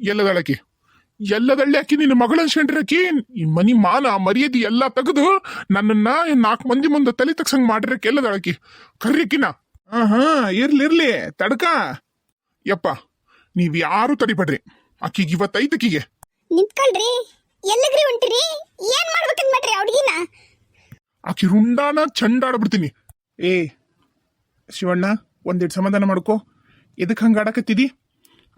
ಎಲ್ಲದಳಕಿ ಎಲ್ಲದಳ್ಳಿ ಆಕಿ ನಿನ್ನ ಮಗಳ ಅನ್ಸ್ಕೊಂಡ್ರಕಿ ಈ ಮನಿ ಮಾನ ಮರ್ಯಾದೆ ಎಲ್ಲ ತೆಗೆದು ನನ್ನನ್ನ ನಾಲ್ಕು ಮಂದಿ ಮುಂದೆ ತಲೆ ತಗ್ಸಂಗ್ ಮಾಡಿರಕ್ಕೆ ಎಲ್ಲದಳಕಿ. ಕರ್ರಿಕಿನ ಹಾ ಹಾ ಇರ್ಲಿ ಇರ್ಲಿ ತಡ್ಕ. ಯಪ್ಪ ನೀವ್ ಯಾರು ತಡಿಬೇಡ್ರಿ? ಆಕಿಗೆ ಇವತ್ತೈತಕಿಗೆ ನಿಂತ್ಕೊಳ್ರಿ. ಎಲ್ಲಿಗ್ರಿ ಹೊಂಟಿರಿ? ಏನ್ ಮಾಡ್ಬೇಕಂತ ಮಾಡ್ರಿ ಹುಡುಗಿನ ಆಕಿ ರುಂಡಾನ ಚಂಡಾಡ್ಬಿಡ್ತೀನಿ. ಏ ಶಿವಣ್ಣ ಒಂದಿಟ್ಟು ಸಮಾಧಾನ ಮಾಡ್ಕೋ. ಎದಕ್ಕೆ ಹಂಗೆ ಆಡಕತ್ತಿದಿ?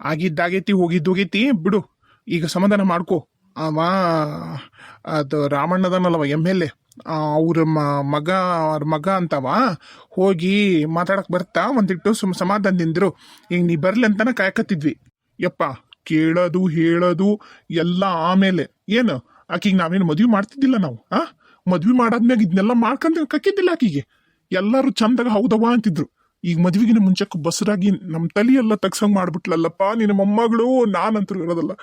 ಆಗಿದ್ದಾಗೈತಿ ಹೋಗಿದ್ದೋಗೈತಿ ಬಿಡು. ಈಗ ಸಮಾಧಾನ ಮಾಡ್ಕೋ. ಅವ, ಅದು ರಾಮಣ್ಣದನಲ್ಲವ ಎಂ ಎಲ್ ಎ ಅವ್ರ ಮಗ ಅವ್ರ ಮಗ ಅಂತವ, ಹೋಗಿ ಮಾತಾಡಕ್ ಬರ್ತಾ ಒಂದಿಟ್ಟು ಸುಮ್, ಸಮಾಧಾನದಿಂದರು. ಈಗ ನೀ ಬರ್ಲಿ ಅಂತಾನ ಕಾಯಕತ್ತಿದ್ವಿ. ಯಪ್ಪ, ಕೇಳೋದು, ಹೇಳೋದು, ಎಲ್ಲ ಆಮೇಲೆ. ಏನು? ಆಕಿಗೆ ನಾವೇನು ಮದ್ವೆ ಮಾಡ್ತಿದ್ದಿಲ್ಲ ನಾವು, ಆ? ಮದ್ವೆ ಮಾಡಾದ್ಮ್ಯಾಗ ಇದನ್ನೆಲ್ಲ ಮಾಡ್ಕೊಂತ ಕಕ್ಕಿದ್ದಿಲ್ಲ ಆಕಿಗೆ. ಎಲ್ಲರೂ ಚಂದಾಗ ಹೌದವ ಅಂತಿದ್ರು. ಈಗ ಮದ್ವಿಗಿನ ಮುಂಚೆಕ್ ಬಸರಾಗಿ ನಮ್ಮ ತಲೆಯೆಲ್ಲ ತಗ್ಸಂಗೆ ಮಾಡ್ಬಿಟ್ಲಲ್ಲಪ್ಪ ನಿನ್ನ ಮೊಮ್ಮಗಳು ನಾನಂತರೂ ಇರೋದಲ್ಲ.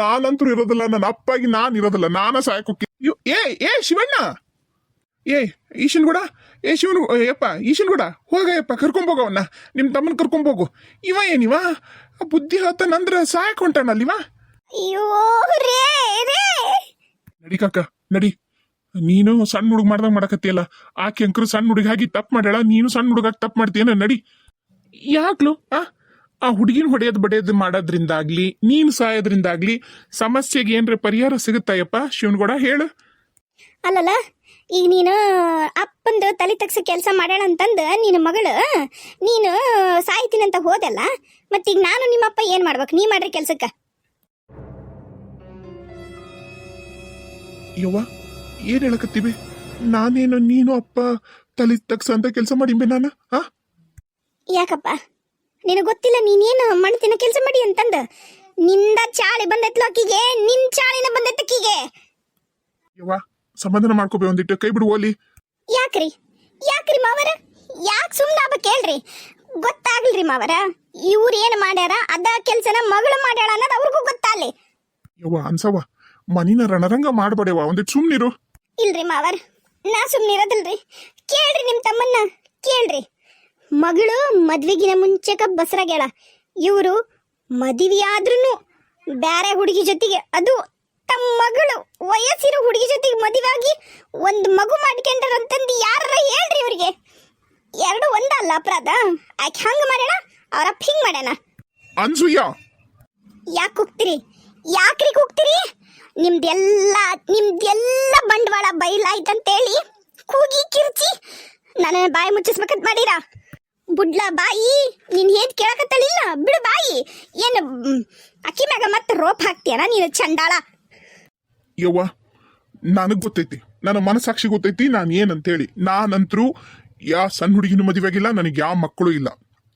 ನಾನಂತರೂ ಇರೋದಲ್ಲ ನನ್ನ ಅಪ್ಪಾಗಿ ನಾನು ಇರೋದಿಲ್ಲ ನಾನ ಸಾಯಕೋಕೆ ಏ ಏ ಶಿವಣ್ಣ! ಏ ಈಶನ್ ಕೂಡ ಏ ಶಿವನ್ ಯಪ್ಪ ಈಶನ್ ಕೂಡ ಹೋಗಯ್ಯಪ್ಪ ಕರ್ಕೊಂಬೋಗವನ್ನ ನಿಮ್ಮ ತಮ್ಮನ ಕರ್ಕೊಂಬೋಗು ಇವ ಏನಿವ? ಬುದ್ಧಿ ಹತ್ತನಂದ್ರ ಸಾಯಕ್ ಹೊಂಟಾನಲ್ಲಿವ ಅಯ್ಯೋ ರೇ ರೇ! ನಡಿ ಕಾಕ ನಡಿ. ನೀನು ಸಣ್ಣ ಹುಡುಗ ಮಾಡ್ದಾಗ ಮಾಡಕತ್ತಿಯಲ್ಲ? ಆಕೆ ಅಂಕರು ಸಣ್ಣ ಹುಡುಗಾಗಿ ತಪ್ಪು ಮಾಡ್ಯಾಳ ನೀನು ಸಣ್ಣ ಹುಡುಗ ತಪ್ಪು ಮಾಡ್ತೀಯನ? ನಡಿ. ಯಾಕ್ಲು? ಆ? ಆ ಹುಡುಗಿನ ಹೊಡೆಯೋದು ಬಡಿಯೋದು ಮಾಡೋದ್ರಿಂದಾಗ್ಲಿ ನೀನು ಸಾಯೋದ್ರಿಂದಾಗ್ಲಿ ಸಮಸ್ಯೆಗೆ ಏನ್ರ ಪರಿಹಾರ ಸಿಗುತ್ತಾಯಪ್ಪ ಶಿವನ್ಗೌಡ ಹೇಳು. ಅಲ್ಲಲ್ಲ ಈಗ ನೀನು ಅಪ್ಪಂದು ತಲೆ ತಗ್ಸ ಕೆಲಸ ಮಾಡ್ಯಾಳ ಅಂತಂದು ನಿನ್ನ ಮಗಳು ನೀನು ಸಾಯ್ತೀನಂತ ಹೋದಲ್ಲ ಮತ್ತೀಗ ನಾನು ನಿಮ್ಮಪ್ಪ ಏನು ಮಾಡ್ಬೇಕು? ನೀ ಮಾಡ್ರಿ ಕೆಲ್ಸಕ್ಕೆ. ಯವ್ವ ಏನ್ ಹೇಳಕತ್ತೀವಿ? ನಾನೇನು ನೀನು ಅಪ್ಪ ತಲೆ ತಗ್ಸ ಅಂತ ಕೆಲಸ ಮಾಡಿಂಬೆ ನಾನು ಆ? ಯಾಕಪ್ಪ? ನಿನಗೆ ಗೊತ್ತಿಲ್ಲ ನೀನೇನು ಮಾಡ್ತೀನ ಕೆಲಸ ಮಾಡಿ ಅಂತಂದು? ನಿಂದ ಚಾಳಿ ಬಂದೈತ್ಲ ಅಕ್ಕಿಗೆ ನಿನ್ ಚಾಳಿನ ಬಂದೈತ್ ಅಕ್ಕಿಗೆ. ಯವ್ವ ಸಮಾಧಾನ ಮಾಡ್ಕೋಬೇ ಒಂದಿಟ್ಟು ಕೈ ಬಿಡು ಓಲಿ. ಯಾಕ್ರಿ? ಯಾಕ್ರಿ ಮಾವರ? ಯಾಕೆ ಸುಮ್ಮನೆ ಹಬ್ಬ ಕೇಳ್ರಿ? ಗೊತ್ತಾಗ್ಲ್ರಿ ಮಾವರ ಇವ್ರು ಏನು ಮಾಡ್ಯಾರ ಅದ ಕೆಲ್ಸನ ಮಗಳು ಮಾಡ್ಯಾಳ ಅನ್ನೋದು ಅವ್ರಿಗೂ ಗೊತ್ತಾಗ್ಲಿ. ಯವ್ವ ಅನ್ಸವ್ವ ಮನಿನ ರಣರಂಗ ಮಾಡ್ಬೇಡವ್ವ ಒಂದಿಟ್ಟು ಸುಮ್ನಿರು. ಇಲ್ರಿ ಮಾವರ್ ನಾ ಸುಮ್ಮನೆ ಇರೋದಿಲ್ರಿ. ಕೇಳ್ರಿ ನಿಮ್ಮ ತಮ್ಮನ್ನ ಕೇಳ್ರಿ. ಮಗಳು ಮದ್ವಿಗಿನ ಮುಂಚೆಕ ಬಸರಾಗ್ಯಾಳ. ಇವರು ಮದುವೆ ಆದ್ರೂ ಬ್ಯಾರೆ ಹುಡುಗಿ ಜೊತೆಗೆ ಅದು ತಮ್ಮ ಮಗಳು ವಯಸ್ಸಿರೋ ಹುಡುಗಿ ಜೊತೆಗೆ ಮದುವೆಯಾಗಿ ಒಂದು ಮಗು ಮಾಡ್ಕೊಂಡ್ರಂತಂದು ಯಾರ ಹೇಳ್ರಿ ಇವರಿಗೆ? ಎರಡು ಒಂದಲ್ಲ ಅಪರಾಧ? ಆಕೆ ಹಂಗೆ ಮಾಡೋಣ ಅವ್ರ ಹಿಂಗೆ ಮಾಡ್ಯಾನ? ಅನ್ಸೂಯ ಯಾಕೆ ಕೂಗ್ತೀರಿ? ಯಾಕ್ರಿ ಕೂಗ್ತೀರಿ? ನಿಮ್ದೆಲ್ಲ ನಿಮ್ದೆಲ್ಲ ಬಂಡವಾಳ ಬಯಲಾಯ್ತಂತೇಳಿ ಕೂಗಿ ಕಿರ್ಚಿ ನನ್ನ ಬಾಯಿ ಮುಚ್ಚಿಸ್ಬೇಕಂತ ಮಾಡೀರಾ? ಬುಡ್ಲ ಬಾಯಿ, ನೀನು ಹೇದ್ ಕೇಳಕತ್ತಲಿಲ್ಲ? ಬಿಡು ಬಾಯಿ. ಏನು ಅಕ್ಕಿ ಮ್ಯಾಗ ಮತ್ತೆ ರೋಪ್ ಹಾಕ್ತೀಯನ ನೀನು ಚಂಡಾಳ? ಯವ್ವ, ನನಗೆ ಗೊತ್ತೈತಿ. ನನ್ನ ಮನಸ್ಸಾಕ್ಷಿ ಗೊತ್ತೈತಿ ನಾನು ಏನಂತೇಳಿ. ನಾನಂತರೂ ಯಾ ಸಣ್ಣ ಹುಡುಗಿನ ಮದುವೆಗಿಲ್ಲ ನನಗೆ ಯಾವ ಮಕ್ಕಳು ಇಲ್ಲ.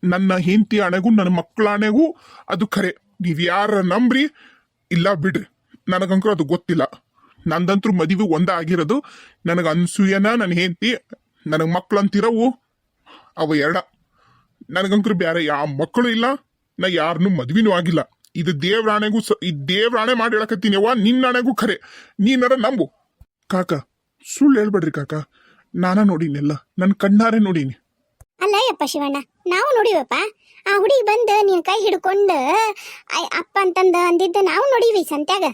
ನನ್ನ ಹೆಂಡತಿ ಹಣೆಗೂ ನನ್ನ ಮಕ್ಕಳ ಹಣೆಗೂ ಅದು ಖರೆ. ನೀವು ಯಾರ ನಂಬ್ರಿ, ಇಲ್ಲ ಬಿಡ್ರಿ. ನನಗಂಕರು ಅದು ಗೊತ್ತಿಲ್ಲ. ನಂದಂತ್ರು ಮದುವೆ ಒಂದ ಆಗಿರೋದು ನನಗೆ ಅನ್ಸೂಯನ ನನ್ನ ಹೆಂಡತಿ, ನನಗೆ ಮಕ್ಳು ಅಂತಿರವು ಅವ ಎರಡ. ನನಗಂಕರು ಬೇರೆ ಯಾವ ಮಕ್ಕಳು ಇಲ್ಲ, ನಾ ಯಾರನ್ನೂ ಮದ್ವಿನೂ ಆಗಿಲ್ಲ. ಇದು ದೇವ್ರಾಣೆಗೂ ಸ, ಈ ದೇವ್ರಾಣೆ ಮಾಡಿ ಹೇಳಕತ್ತೀನಿ ಅವ್ವ ನಿನ್ನ ಆಣೆಗೂ ಖರೆ. ನೀನಾರ ನಂಬು. ಕಾಕ, ಸುಳ್ಳು ಹೇಳ್ಬೇಡ್ರಿ ಕಾಕ. ನಾನ ಎಲ್ಲ ನನ್ನ ಕಣ್ಣಾರೆ ನೋಡೀನಿ. ಅಲ್ಲ ಯಪ್ಪ ಶಿವಣ್ಣ ನಾವು ನೋಡಿವಪ್ಪ. ಆ ಹುಡುಗಿ ಬಂದು ನಿನ್ ಕೈ ಹಿಡ್ಕೊಂಡು ಅಪ್ಪ ಅಂತಂದ ಅಂದಿದ್ದ ನಾವು ನೋಡಿವಿ ಸಂತ್ಯಾಗ.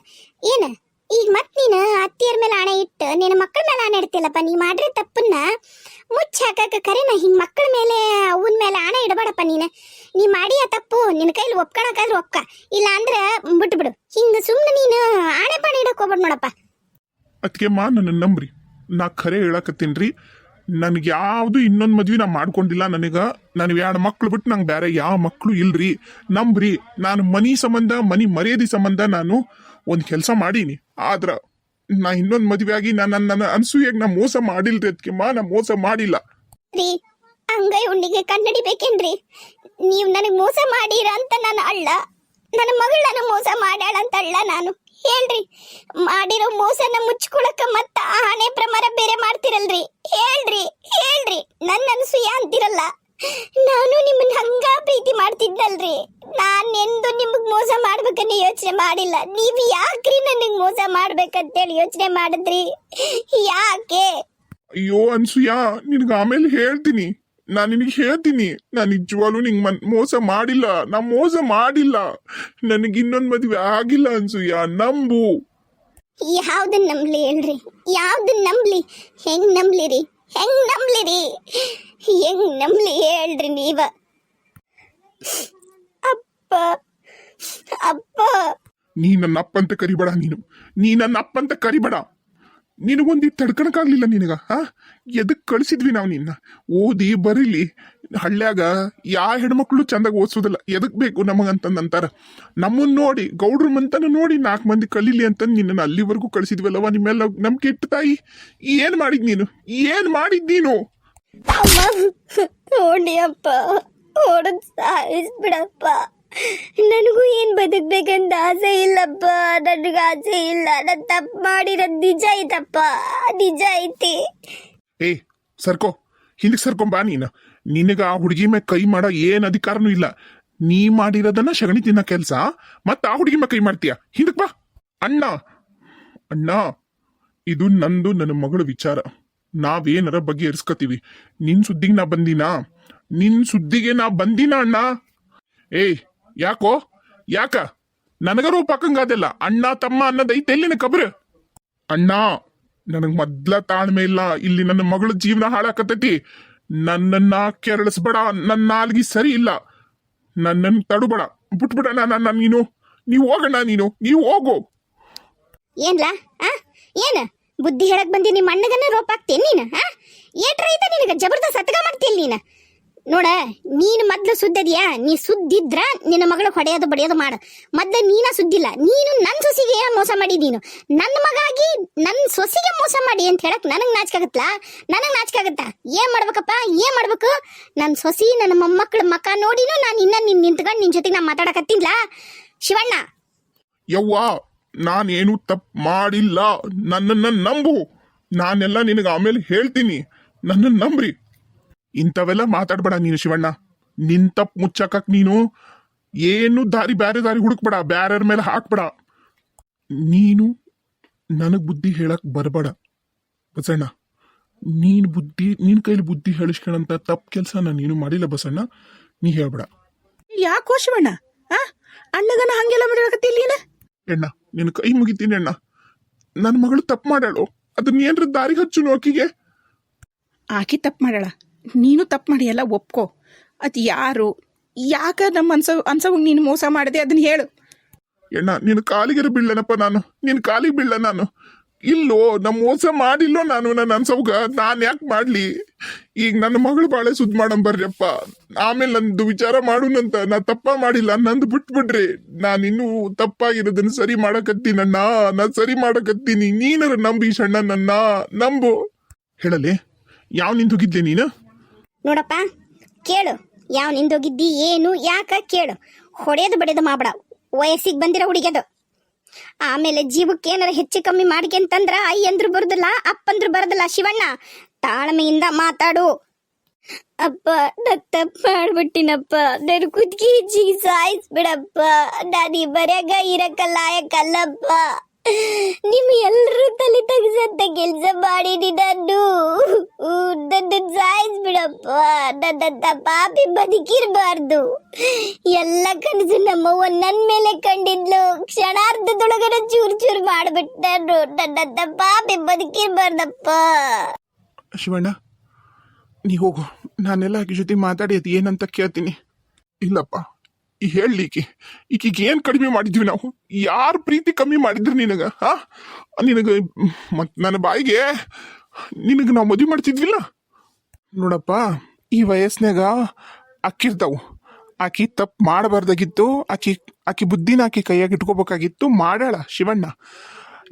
ಏನ? ಈಗ ಮತ್ ನೀನು ಅತ್ತಿಯರ ಮೇಲೆ ಆಣೆ ಇಟ್ಟು, ನಿನ್ನ ಮಕ್ಕಳ ಮೇಲೆ ಆಣೆ ಇಡ್ತಿಲ್ಲಪ್ಪ ನೀ ಮಾಡ್ರೆ ತಪ್ಪನ್ನ ಮುಚ್ಚ ಹಾಕಕ ಕರೆನ, ಹಿಂಗ್ ಮಕ್ಕಳ ಮೇಲೆ ಅವನ ಮೇಲೆ ಆಣೆ ಇಡಬೇಡಪ್ಪ ನೀನು. ನೀ ಮಾಡಿಯ ತಪ್ಪು ನಿನ್ನ ಕೈಲಿ ಒಪ್ಕೊಳಕಾದ್ರೆ ಒಪ್ಕ. ಇಲ್ಲ ಅಂದ್ರೆ ಬಿಟ್ಬಿಡು. ಹಿಂಗ ಸುಮ್ಮನೆ ನೀನು ಆಣೆ ಪಾಣೆ ಇಡಕ್ ಹೋಗ್ಬೇಡ ನೋಡಪ್ಪ. ಅದಕ್ಕೆ ಮಾ ನನ್ನ ನಂಬ್ರಿ. ನಾ ಖರೆ ಹೇಳಕತ್ತೀನ್ರಿ ನನಗೆ ಯಾವುದು ಇನ್ನೊಂದು ಮದ್ವೆ ನಾ ಮಾಡ್ಕೊಂಡಿಲ್ಲ ನನಗೆ. ನನಗೆ ಎರಡು ಮಕ್ಳು ಬಿಟ್ಟು ನಂಗೆ ಬೇರೆ ಯಾವ ಮಕ್ಕಳು ಇಲ್ರಿ. ನಂಬ್ರಿ. ನಾನು ಮನಿ ಸಂಬಂಧ, ಮನಿ ಮರ್ಯಾದೆ ಸಂಬಂಧ ನಾನು ಒಂದು ಕೆಲಸ ಮಾಡೀನಿ. ಆದ್ರ ನಾ ಇನ್ನೊಂದು ಮದುವೆ ಆಗಿ ನಾನು ನನ್ನ ಅನ್ಸೂಯಾಗ ನಾ ಮೋಸ ಮಾಡಿಲ್ರಿ ಮಾ, ನಾ ಮೋಸ ಮಾಡಿಲ್ಲ. ರೀ, ಅಂಗೈ ಉಂಡಿಗೆ ಕನ್ನಡಿ ಬೇಕೇನ್ರಿ? ನೀವು ನನಗೆ ಮೋಸ ಮಾಡೀರ ಅಂತ ನಾನು ಅಳ್ಳ ನನ್ನ ಮಗಳು ಮೋಸ ಮಾಡ್ಯಾಳ ಅಂತ ಅಳ್ಳ ನಾನು. ಹೇಳ್ರಿ ಮಾಡಿರೋ ಮೋಸನ ಮುಚ್ಕೊಳಕ ಮತ್ತ ಹಣೆ ಪ್ರಮಾಣ ಬೇರೆ ಮಾಡ್ತಿರಲ್ರಿ. ಹೇಳ್ರಿ ಹೇಳ್ರಿ. ನನ್ನ ಅನ್ಸೂಯ ಅಂತಿರಲ್ಲ ನಾನು ನಿಮ್ಮನ್ನ ಹಂಗ ಪ್ರೀತಿ ಮಾಡ್ತಿದ್ನಲ್ರಿ. ನಾನೆಂದು ನಿಮಗ್ ಮೋಸ ಮಾಡ್ಬೇಕನ್ನ ಯೋಚನೆ ಮಾಡಿಲ್ಲ. ನೀವ್ ಯಾಕ್ರಿ ನನಗ್ ಮೋಸ ಮಾಡ್ಬೇಕಂತೇಳಿ ಯೋಚನೆ ಮಾಡಿದ್ರಿ? ಯಾಕೆ? ಅಯ್ಯೋ ಅನ್ಸೂಯ, ನಿನ್ಗ ಆಮೇಲೆ ಹೇಳ್ತೀನಿ. ನಾನು ನಿನಗೆ ಹೇಳ್ತೀನಿ ನಾನು ನಿಜವಾಗ್ಲೂ ನಿಂಗೆ ಮನ್ ಮೋಸ ಮಾಡಿಲ್ಲ ನಾ ಮೋಸ ಮಾಡಿಲ್ಲ. ನನಗೆ ಇನ್ನೊಂದು ಮದುವೆ ಆಗಿಲ್ಲ ಅನ್ಸೂಯ ನಂಬು. ಯಾವ್ದನ್ ನಂಬ್ಲಿ ಹೇಳ್ರಿ? ಯಾವ್ದನ್ ನಂಬ್ಲಿ? ಹೆಂಗ್ ನಂಬ್ಲಿರಿ? ಹೆಂಗ್ ನಂಬ್ಲಿರಿ? ಹೆಂಗ್ ನಂಬ್ಲಿ ಹೇಳ್ರಿ ನೀವ? ಅಪ್ಪ ಅಪ್ಪ. ನೀ ನನ್ನ ಅಪ್ಪ ಅಂತ ಕರಿಬೇಡ ನೀನು. ನೀ ನನ್ನ ಅಪ್ಪ ಅಂತ ಕರಿಬೇಡ. ನಿನಗೊಂದು ತಡ್ಕಣಕ್ಕಾಗ್ಲಿಲ್ಲ ನಿನಗ ಹಾ? ಎದಕ್ ಕಳಿಸಿದ್ವಿ ನಾವು ನಿನ್ನ? ಓದಿ, ಬರೀಲಿ. ಹಳ್ಳ್ಯಾಗ ಯಾ ಹೆಣ್ಮಕ್ಳು ಚಂದಾಗ ಓದಿಸೋದಿಲ್ಲ. ಎದಕ್ ಬೇಕು ನಮಗಂತಂದಂತಾರ ನಮ್ಮನ್ನ ನೋಡಿ, ಗೌಡ್ರ ಮಂತನ ನೋಡಿ ನಾಲ್ಕು ಮಂದಿ ಕಲೀಲಿ ಅಂತ ನಿನ್ನನ್ನು ಅಲ್ಲಿವರೆಗೂ ಕಳಿಸಿದ್ವಲ್ಲವ ನಿಮ್ಮೆಲ್ಲ ನಮ್ ಕೆಟ್ಟ ತಾಯಿ? ಏನ್ ಮಾಡಿದ್ ನೀನು? ಏನ್ ಮಾಡಿದ್ ನೀನು? ಅಮ್ಮ ನೋಡಿ ಅಪ್ಪ ಬಿಡಪ್ಪ ಸಾಯಿಸ್ಬಿಡಪ್ಪ. ನನಗೂ ಏನ್ ಬದುಕ್ಬೇಕಂತ ಆಸೆ ಇಲ್ಲಪ್ಪ. ನನಗೆ ಆಸೆ ಇಲ್ಲ. ನಾನು ತಪ್ಪು ಮಾಡಿರೋದು ನಿಜ ಐತಪ್ಪ. ನಿಜ ಐತಿ. ಏ, ಸರ್ಕೋ, ಹಿಂದಕ್ಕೆ ಸರ್ಕೊಂಬಾ ನೀನು. ನಿನಗ ಆ ಹುಡುಗಿ ಮೇಲೆ ಕೈ ಮಾಡೋ ಏನ್ ಅಧಿಕಾರನೂ ಇಲ್ಲ. ನೀ ಮಾಡಿರೋದನ್ನ ಸಗಣಿ ತಿನ್ನೋ ಕೆಲ್ಸ, ಮತ್ತ ಆ ಹುಡುಗಿ ಮೇಲೆ ಕೈ ಮಾಡ್ತೀಯ? ಹಿಂದಕ್ಕೆ ಬಾ. ಅಣ್ಣ ಅಣ್ಣ, ಇದು ನಂದು, ನನ್ನ ಮಗಳ ವಿಚಾರ. ನಾವೇನರ ಬಗ್ಗೆ ಎರ್ಸ್ಕೊತೀವಿ? ನಿನ್ ಸುದ್ದಿಗೆ ನಾ ಬಂದಿನಾ? ನಿನ್ ಸುದ್ದಿಗೆ ನಾ ಬಂದಿನ, ಅಣ್ಣ? ಏಯ್ ಯಾಕೋ? ಯಾಕ? ನನಗರೂ ರೂಪ ಹಾಕಂಗಾದೆಲ್ಲ ಅಣ್ಣ, ತಮ್ಮ ಅನ್ನೋದೈತೆ ಎಲ್ಲಿನ ಕಬ್ರ? ಅಣ್ಣ ನನಗ್ ಮೊದ್ಲ ತಾಳ್ಮೆ ಇಲ್ಲ. ಇಲ್ಲಿ ನನ್ನ ಮಗಳ ಜೀವನ ಹಾಳಾಕತೈತಿ ನನ್ನನ್ನ ಕೆರಳಿಸ್ಬೇಡ. ನನ್ನ ನಾಲ್ಗಿ ಸರಿ ಇಲ್ಲ. ನನ್ನನ್ನು ತಡುಬೇಡ. ಬಿಟ್ಬಿಡ ನಾನು ನೀನು. ನೀವು ಹೋಗಣ್ಣ ನೀನು. ನೀವು ಹೋಗು. ಏನ್ಲಾ? ಏನ? ಬುದ್ಧಿ ಹೇಳಕ್ ಬಂದಿ ನಿಮ್ಮ ಅಣ್ಣಗನ್ನ ರೋಪ್ ಹಾಕ್ತೇನೆ ನೀನು ಏಟ್ರ ಐತ ನಿನಗ? ಜಬರ್ದಸ್ತ್ ಸತ್ಗ ಮಾಡ್ತೀನಿ ನೀನು? ನೋಡ, ನೀನು ಮೊದ್ಲು ಸುದ್ದದಿಯಾ? ನೀ ಸುದ್ದಿದ್ರ ನಿನ್ನ ಮಗಳು ಹೊಡೆಯೋದು ಬಡಿಯೋದು ಮಾಡು. ಮೊದ್ಲು ನೀನ ಸುದ್ದಿಲ್ಲ, ನೀನು ನನ್ನ ಸೊಸಿಗೆ ಮೋಸ ಮಾಡಿ ನೀನು. ನನ್ನ ಮಗಾಗಿ ನನ್ನ ಸೊಸಿಗೆ ಮೋಸ ಮಾಡಿ ಅಂತ ಹೇಳಕ್ ನನಗ್ ನಾಚಿಕಾಗತ್ಲಾ ನನಗ್ ನಾಚಿಕಾಗತ್ತ ಏನ್ ಮಾಡ್ಬೇಕಪ್ಪ? ಏನ್ ಮಾಡ್ಬೇಕು? ನನ್ನ ಸೊಸಿ, ನನ್ನ ಮೊಮ್ಮಕ್ಳ ಮಕ್ಕ ನೋಡಿನು ನಾನು ಇನ್ನ ನಿನ್ ನಿಂತ್ಕೊಂಡು ನಿನ್ ಜೊತೆಗೆ ನಾ ಮಾತಾಡಕತ್ತಿಲ್ಲ ಶಿವಣ್ಣ. ಯವ್ವ, ನಾನೇನು ತಪ್ಪು ಮಾಡಿಲ್ಲ. ನನ್ನನ್ನ ನಂಬು. ನಾನೆಲ್ಲ ನಿನಗೆ ಆಮೇಲೆ ಹೇಳ್ತೀನಿ. ನನ್ನನ್ನು ನಂಬ್ರಿ. ಇಂಥವೆಲ್ಲ ಮಾತಾಡ್ಬೇಡ ನೀನು ಶಿವಣ್ಣ. ನಿನ್ ತಪ್ಪು ಮುಚ್ಚಕಕ್ ನೀನು ಏನು ದಾರಿ ಬೇರೆ ದಾರಿ ಹುಡುಕ್ಬೇಡ ಬ್ಯಾರ್ಯಾರ ಮೇಲೆ ಹಾಕ್ಬೇಡ. ನೀನು ನನಗ್ ಬುದ್ಧಿ ಹೇಳಕ್ ಬರಬೇಡ. ಬಸಣ್ಣ ನೀನ್ ಬುದ್ಧಿ ನಿನ್ ಕೈಲಿ ಬುದ್ಧಿ ಹೇಳಿಸ್ಕೊಳ್ಳಂತ ತಪ್ಪು ಕೆಲಸ ನಾನು ಮಾಡಿಲ್ಲ ಬಸಣ್ಣ. ನೀ ಹೇಳ್ಬೇಡ. ಯಾಕೋ ಶಿವಣ್ಣ? ಆ? ಅಣ್ಣಗನ ಹಂಗೆಲ್ಲ ಮಾಡಿ ನೀನು? ಎಣ್ಣ ನಿನ್ನ ಕೈ ಮುಗಿತೀನಿ ಅಣ್ಣ. ನನ್ನ ಮಗಳು ತಪ್ಪು ಮಾಡಾಳು ಅದನ್ನ ಏನ್ರ ದಾರಿ ಹಚ್ಚು ಆಕಿಗೆ ಆಕಿ ತಪ್ಪು ಮಾಡ್ಯಾಳ. ನೀನು ತಪ್ಪು ಮಾಡಿ, ಎಲ್ಲ ಒಪ್ಕೋ. ಅದು ಯಾರು? ಯಾಕ ನಮ್ಮ ಅನ್ಸ, ಅನ್ಸವಾಗ ನೀನು ಮೋಸ ಮಾಡಿದೆ? ಅದನ್ನ ಹೇಳು. ಎಣ್ಣ ನಿನ್ನ ಕಾಲಿಗಿರ ಬೀಳ್ಳನಪ್ಪ ನಾನು. ನಿನ್ನ ಕಾಲಿಗೆ ಬೀಳ್ಳ ನಾನು. ಇಲ್ಲೋ ನಮ್ಮ ಮೋಸ ಮಾಡಿಲ್ಲೋ ನಾನು ನನ್ನ ಅನ್ಸವ್ಗ. ನಾನು ಯಾಕೆ ಮಾಡ್ಲಿ? ಈಗ ನನ್ನ ಮಗಳು ಬಾಳೆ ಸುದ್ದಿ ಮಾಡಂ ಬರ್ರಿಯಪ್ಪ. ಆಮೇಲೆ ನಂದು ವಿಚಾರ ಮಾಡುನಂತ ನಾ ತಪ್ಪ ಮಾಡಿಲ್ಲ, ನಂದು ಬಿಟ್ಬಿಡ್ರಿ. ನಾನು ಇನ್ನೂ ತಪ್ಪಾಗಿರೋದನ್ನ ಸರಿ ಮಾಡಕತ್ತೀನಣ್ಣ ನಾ ಸರಿ ಮಾಡಕತ್ತೀನಿ. ನೀನರ ನಂಬಿ ಸಣ್ಣ ನನ್ನ. ನಂಬು. ಹೇಳಲಿ, ಯಾವ ಹೋಗಿದ್ದೆ ನೀನು? ನೋಡಪ್ಪ, ಕೇಳು, ಯಾವ ನಿಂದೋಗಿದ್ದಿ, ಏನು, ಯಾಕ ಕೇಳು. ಹೊಡೆಯೋದು ಬಡಿಯೋದು ಮಾಡ್ಬೇಡ, ವಯಸ್ಸಿಗೆ ಬಂದಿರೋ ಹುಡುಗಿಯದು. ಆಮೇಲೆ ಜೀವಕ್ಕೆ ಏನಾರ ಹೆಚ್ಚು ಕಮ್ಮಿ ಮಾಡ್ಕೊಂತಂದ್ರ ಐ ಅಂದ್ರು ಬರುದಿಲ್ಲ ಅಪ್ಪಂದ್ರು ಬರೋದಿಲ್ಲ. ಶಿವಣ್ಣ, ತಾಳ್ಮೆಯಿಂದ ಮಾತಾಡು. ಅಪ್ಪ ದತ್ತಪ್ಪ ತಪ್ಪು ಮಾಡ್ಬಿಟ್ಟಿನಪ್ಪ. ನನ್ನ ಕುದ್ಗಿ ಜೀಗ ಸಾಯಿಸ್ಬಿಡಪ್ಪ. ನಾನು ಬರ್ಯಾಗ ಇರಕ್ಕ ಲಾಯಕ್ಕಲ್ಲಪ್ಪ ನಿಮ್ ಎಲ್ರೂ ತಲೆ ತೆಗ್ಸಂತ ಕೆಲ್ಸ ಮಾಡೀನಿ ನಾನು. ಸಾಯಿಸ್ಬಿಡಪ್ಪ ನನ್ನಂತ ಪಾಪಿ ಬದುಕಿರಬಾರ್ದು. ಎಲ್ಲ ಕನಸು ನಮ್ಮವ್ವ ನನ್ನ ಮೇಲೆ ಕಂಡಿದ್ಲು. ಕ್ಷಣಾರ್ಧದೊಳಗನ ಚೂರ್ ಚೂರ್ ಮಾಡಿಬಿಟ್ಟರು ನಾನು ನನ್ನಂತ ಪಾಪಿ ಬದುಕಿರ್ಬಾರ್ದಪ್ಪ. ಶಿವಣ್ಣ, ನೀ ಹೋಗು. ನಾನೆಲ್ಲ ಆಕೆ ಜೊತೆ ಮಾತಾಡಿ ಏನಂತ ಕೇಳ್ತೀನಿ. ಇಲ್ಲಪ್ಪ ಈ ಹೇಳಲಿಕ್ಕೆ. ಈಕಿಗೆ ಏನು ಕಡಿಮೆ ಮಾಡಿದ್ವಿ ನಾವು? ಯಾರು ಪ್ರೀತಿ ಕಮ್ಮಿ ಮಾಡಿದ್ರು ನಿನಗೆ, ಹಾ? ನಿನಗೆ ಮತ್ತು ನನ್ನ ಬಾಯಿಗೆ ನಿನಗೆ ನಾವು ಮದುವೆ ಮಾಡ್ತಿದ್ವಿಲ್ಲ? ನೋಡಪ್ಪ, ಈ ವಯಸ್ಸಿನಾಗ ಅಕ್ಕಿರ್ತಾವು ಆಕಿ ತಪ್ಪು ಮಾಡಬಾರ್ದಾಗಿತ್ತು, ಆಕಿ ಆಕಿ ಬುದ್ಧಿನ ಆಕಿ ಕೈಯಾಗಿ ಇಟ್ಕೋಬೇಕಾಗಿತ್ತು, ಮಾಡ್ಯಾಳ ಶಿವಣ್ಣ.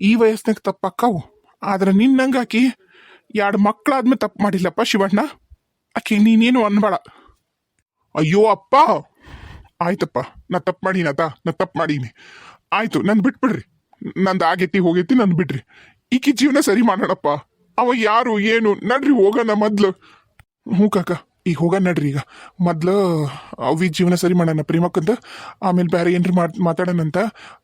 ಈ ವಯಸ್ಸಿನಾಗ ಅಕ್ಕವು. ಆದ್ರೆ ನಿನ್ನಂಗೆ ಆಕಿ ಎರಡು ಮಕ್ಕಳಾದ್ಮೇಲೆ ತಪ್ಪು ಮಾಡಿಲ್ಲಪ್ಪ ಶಿವಣ್ಣ? ಆಕಿ ನೀನೇನು ಅನ್ಬೇಡ. ಅಯ್ಯೋ ಅಪ್ಪ! ಆಯ್ತಪ್ಪ, ನಾ ತಪ್ಪು ಮಾಡೀನತ ನಾ ತಪ್ಪು ಮಾಡೀನಿ. ಆಯ್ತು, ನನ್ ಬಿಟ್ಬಿಡ್ರಿ. ನಂದು ಆಗೈತಿ, ಹೋಗೈತಿ, ನನ್ ಬಿಡ್ರಿ. ಈಕಿ ಜೀವನ ಸರಿ ಮಾಡೋಣಪ್ಪ. ಅವ ಯಾರು, ಏನು, ನಡ್ರಿ, ಹೋಗೋಣ ಮೊದ್ಲು. ಹ್ಞೂ ಕಾಕ ಈಗ ಹೋಗ ನಡ್ರಿ ಈಗ. ಮೊದ್ಲು ಅವಿ ಜೀವನ ಸರಿ ಮಾಡೋಣ ಪ್ರೇಮಕ್ಕಂತ ಆಮೇಲೆ ಬೇರೆ ಏನ್ರಿ ಮಾಡಿ ಮಾತಾಡೋಣಂತ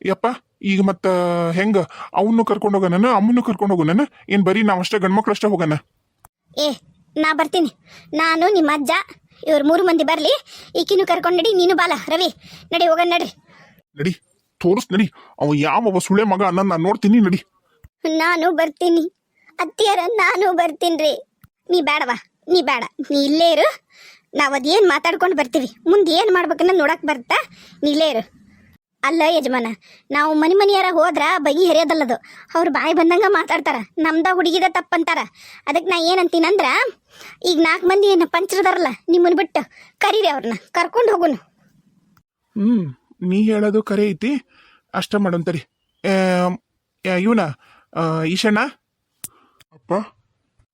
ಯಪ್ಪ ಈಗ ಮತ್ತ ಹೆಂಗೆ? ಅವನು ಕರ್ಕೊಂಡು ಹೋಗೋಣ ಅಮ್ಮನ್ನು ಕರ್ಕೊಂಡು ಹೋಗೋಣ ಏನು ಬರೀ ನಾವಷ್ಟೇ ಗಂಡ್ಮಕ್ಳು ಅಷ್ಟೇ ಹೋಗೋಣ ಏ ನಾ ಬರ್ತೀನಿ. ನಾನು ನಿಮ್ಮ ಅಜ್ಜ ಇವ್ರು ಮೂರು ಮಂದಿ ಬರಲಿ. ಈಕಿನೂ ಕರ್ಕೊಂಡು ನಡಿ ನೀನು ಬಾಲ. ರವಿ ನಡಿ ಹೋಗ ನಡ್ರಿ. ನಡಿ ತೋರಿಸ್ ನಡಿ. ಅವ ಯಾವ ಸುಳೆ ಮಗ ಅನ್ನೋ ನಾನು ನೋಡ್ತೀನಿ ನಡಿ. ನಾನು ಬರ್ತೀನಿ. ಅತ್ತಿಯರ ನಾನು ಬರ್ತೀನಿ ರೀ. ನೀ ಬೇಡವಾ ನೀ ಬೇಡ ನೀ ಇಲ್ಲೇ ಇರು. ನಾವು ಅದೇನು ಮಾತಾಡ್ಕೊಂಡು ಬರ್ತೀವಿ. ಮುಂದೆ ಏನು ಮಾಡ್ಬೇಕನ್ನ ನೋಡಕ್ಕೆ ಬರ್ತಾ? ನೀ ಇಲ್ಲೇ ಇರು. ಅಲ್ಲ ಯಜಮಾನ ನಾವು ಮನೆ ಮನೆಯಾರ ಹೋದ್ರ ಬಗೆ ಹರಿಯೋದಲ್ಲದು ಅವ್ರು ಬಾಯಿ ಬಂದಂಗೆ ಮಾತಾಡ್ತಾರ. ನಮ್ದ ಹುಡುಗಿದ ತಪ್ಪಂತಾರ. ಅದಕ್ಕೆ ನಾ ಏನಂತೀನಂದ್ರ ಈಗ ನಾಲ್ಕು ಮಂದಿ ಏನು ಪಂಚರದಾರಲ್ಲ ನಿಮ್ಮನ್ನ ಬಿಟ್ಟು ಕರೀರಿ ಅವ್ರನ್ನ ಕರ್ಕೊಂಡು ಹೋಗುನು. ಹ್ಮ್ ನೀ ಹೇಳೋದು ಕರೆ ಐತಿ. ಅಷ್ಟ ಮಾಡೋಂತರಿ ಇವನ ಈಶಣ್ಣ? ಅಪ್ಪ?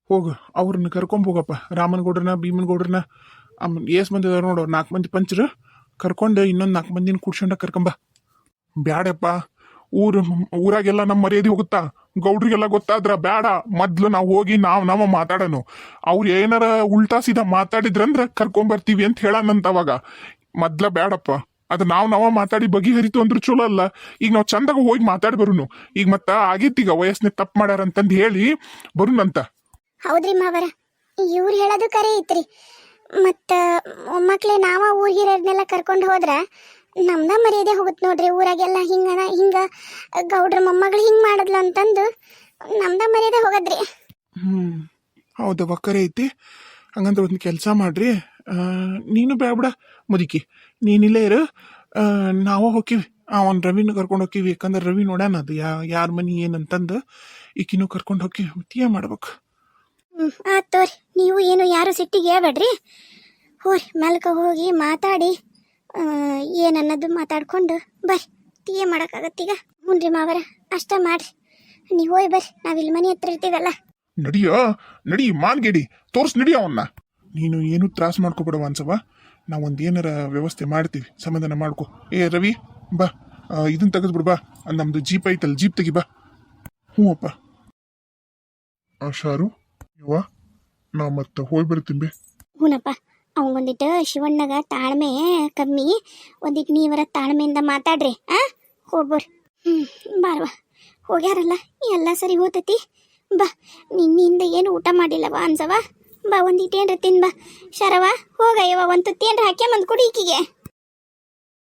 ಹೋಗು, ಅವ್ರನ್ನ ಕರ್ಕೊಂಡ್ ಹೋಗಪ್ಪ. ರಾಮನಗೌಡ್ರನ್ನ ಭೀಮನಗೌಡ್ರನ್ನ ಆಮೇಲೆ ಏಸ್ ಮಂದಿ ಅದಾರ ನೋಡು ನಾಲ್ಕು ಮಂದಿ ಪಂಚರು. ಕರ್ಕೊಂಡು ಇನ್ನೊಂದು ನಾಲ್ಕು ಮಂದಿನ ಕೂಡ್ಸ್ಕೊಂಡ ಕರ್ಕೊಂಬ ಬ್ಯಾಡಪ್ಪ. ಊರು, ಊರಾಗೆಲ್ಲ ನಮ್ಮ ಮರ್ಯಾದೆ ಹೋಗುತ್ತಾ? ಗೌಡ್ರಿಗೆಲ್ಲ ಗೊತ್ತಾದ್ರ ಬೇಡ ಮೊದ್ಲು ನಾವು ಹೋಗಿ ನಾವು, ನಾವ ಮಾತಾಡೋನು. ಅವ್ರು ಏನಾರ ಉಲ್ಟಾ ಸೀದಾ ಮಾತಾಡಿದ್ರಂದ್ರ ಕರ್ಕೊಂಬರ್ತೀವಿ ಅಂತ ಹೇಳನಂತ ಅವಾಗ. ಮೊದ್ಲ ಬ್ಯಾಡಪ್ಪ. ಅದು ನಾವು, ನಾವ ಮಾತಾಡಿ ಬಗೆಹರಿತು ಅಂದ್ರೆ ಚಲೋ ಅಲ್ಲ. ಈಗ ನಾವು ಚಂದಾಗ ಹೋಗಿ ಮಾತಾಡಿ ಬರುನು. ಈಗ ಮತ್ತ ಈಗ ವಯಸ್ಸಿನ ತಪ್ಪು ಮಾಡ್ಯಾರ ಅಂತಂದು ಹೇಳಿ ಬರುನಂತ. ಹೌದ್ರಿ ಮಾವರ? ಇವ್ರು ಹೇಳೋದು ಕರೆ ಐತ್ರಿ. ಮತ್ತ ಮೊಮ್ಮಕ್ಳೆ ನಾವ ಊರಿಗಿರೋರ್ನೆಲ್ಲ ಕರ್ಕೊಂಡು ಹೋದ್ರ ನಮ್ದ ಮರ್ಯಾದೆ ಹೋಗುತ್ತೆ ನೋಡ್ರಿ ಊರಾಗೆಲ್ಲ ಹಿಂಗ ಹಿಂಗ ಗೌಡ್ರ ಮೊಮ್ಮಗಳು ಹಿಂಗ್ ಮಾಡದ್ಲ ಅಂತಂದು ನಮ್ದ ಮರ್ಯಾದೆ ಹೋಗದ್ರಿ. ಹ್ಮ್, ಹೌದವ್ವ, ಕರೆ ಐತಿ. ಹಂಗಂದ್ರೆ ಒಂದು ಕೆಲಸ ಮಾಡ್ರಿ. ನೀನು ಬೇಡ ಮುದುಕಿ. ನೀನಿಲ್ಲೇ ಇರು. ನಾವು ಹೋಕಿವಿ. ಅವನ್ ರವಿನ ಕರ್ಕೊಂಡು ಹೋಕಿವಿ. ಯಾಕಂದ್ರೆ ರವಿ ನೋಡ್ಯಾನ ಅದು ಯಾ, ಯಾರ ಮನಿ ಏನಂತಂದು ಈಕಿನೂ ಕರ್ಕೊಂಡು ಹೋಕಿವಿ ಮತ್ತೆ ಮಾಡ್ಬೇಕು? ಹ್ಮ್. ಆಯ್ತು ನೀವು ಏನು ಯಾರು ಸಿಟ್ಟಿಗೆ ಹೇಳ್ಬೇಡ್ರಿ? ಹೋರಿ, ಮಲ್ಕ ಹೋಗಿ ಮಾತಾಡಿ. ಏನನ್ನೋದು ಮಾತಾಡ್ಕೊಂಡು ಬರ್ರಿ. ಟೀ ಮಾಡಕ್ಕಾಗತ್ತೀಗ ಹ್ಞೂನ್ರಿ ಮಾವರ, ಅಷ್ಟ ಮಾಡ್ರಿ. ನೀವು ಹೋಯ್ ಬರ್ರಿ ನಾವಿಲ್ಲಿ ಮನೆ ಹತ್ರ ಇರ್ತೀವಲ್ಲ. ನಡಿಯೋ? ನಡಿ, ಮಾನ್ಗೆಡಿ, ತೋರ್ಸ್ ನಡಿ ಅವನ್ನ ನೀನು ಏನು ತ್ರಾಸ ಮಾಡ್ಕೊಬೇಡವ ಅನ್ಸವ ನಾವು ಒಂದು ಏನಾರ ವ್ಯವಸ್ಥೆ ಮಾಡ್ತೀವಿ ಸಮಾಧಾನ ಮಾಡ್ಕೊ. ಏ, ರವಿ, ಬಾ. ಇದನ್ ಇದನ್ನ ತೆಗೆದ್ಬಿಡು, ಬಾ. ನಮ್ಮದು ಜೀಪ್ ಐತಲ್ಲ, ಜೀಪ್ ತೆಗಿ, ಬಾ. ಹ್ಞೂ ಅಪ್ಪ ಶಾರು? ಇವ ನಾ ಮತ್ತೆ ಹೋಗಿ ಬರ್ತೀನಿ ಹುನಪ್ಪ ಅವಂಗೊಂದಿಟ್ಟು ಶಿವಣ್ಣಗ ತಾಳ್ಮೆ ಕಮ್ಮಿ. ಒಂದಿಟ್ಟು ನೀವರ ತಾಳ್ಮೆಯಿಂದ ಮಾತಾಡ್ರಿ, ಆ? ಹೋಗ್ಬರ್ರಿ ಹ್ಞೂ ಬಾರ್ವಾ ಹೋಗ್ಯಾರಲ್ಲ, ಎಲ್ಲ ಸರಿ ಹೋತತಿ. ಬಾ, ನಿನ್ನಿಂದ ಏನು ಊಟ ಮಾಡಿಲ್ಲವ ಅನ್ಸವ ಬಾ ಒಂದಿಟ್ಟು ಏನ್ರ ತಿನ್ ಬಾ ಶರವ ಹೋಗಯ್ಯವ ಯವ್ವ ಒಂದು ತುತ್ತಿ ಏನ್ರ ಹಾಕ್ಯ ಕೊಡಿ ಈಕಿಗೆ.